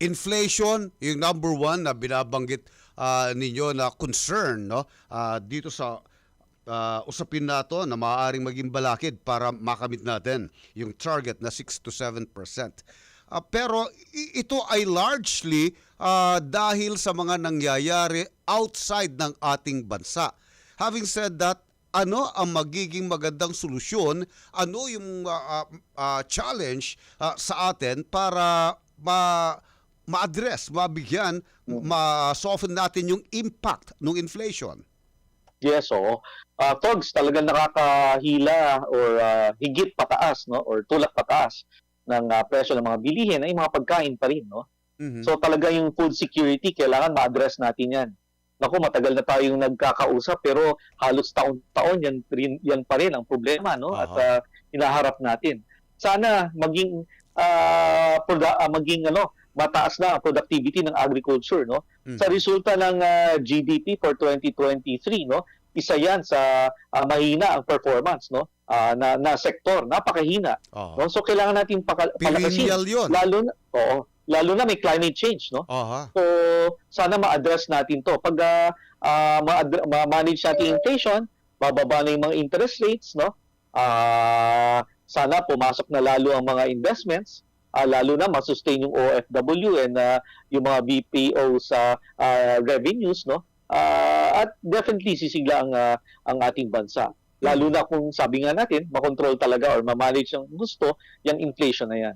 inflation, yung number one na binabanggit ah, ninyo na concern no? Ah, dito sa ah, usapin na to na maaaring maging balakid para makamit natin yung target na 6 to 7 Ah, pero ito ay largely ah, dahil sa mga nangyayari outside ng ating bansa. Having said that, ano ang magiging magandang solusyon? Ano yung ah, ah, challenge ah, sa atin para ma ma-address, mabigyan, ma-soften natin yung impact ng inflation? Yes, oo. Uh, Togs, talagang nakakahila or ah, higit pataas, no? Or tulak pataas ng ah, presyo ng mga bilihin ay mga pagkain pa rin, no? Mhm. So talaga yung food security, kailangan ma-address natin yan. Naku, matagal na tayong nagkakausap pero halos taon-taon yan, rin- yan pa rin ang problema, no? At Aha. ah, hinaharap natin. Sana maging ah, proda- ah, maging ano, mataas na ang productivity ng agriculture, no? Mhm. Sa resulta ng ah, GDP for 2023, no? Isa 'yan sa ah, mahina ang performance, no? Ah, na, na sektor, napakahina. Aha. No? So kailangan nating paka- palakasin. Yun. Lalo na, oo, lalo na may climate change, no? Aha. So, sana ma-address natin to. Pag ah, ma-addre- ma-manage natin inflation, bababa na yung mga interest rates, no? Ah, sana pumasok na lalo ang mga investments, ah, lalo na ma-sustain yung OFW and ah, yung mga BPO sa ah, revenues, no? Ah, at definitely sisigla ang ah, ang ating bansa. Lalo na kung sabi nga natin, makontrol talaga or ma-manage ng gusto yung inflation na yan.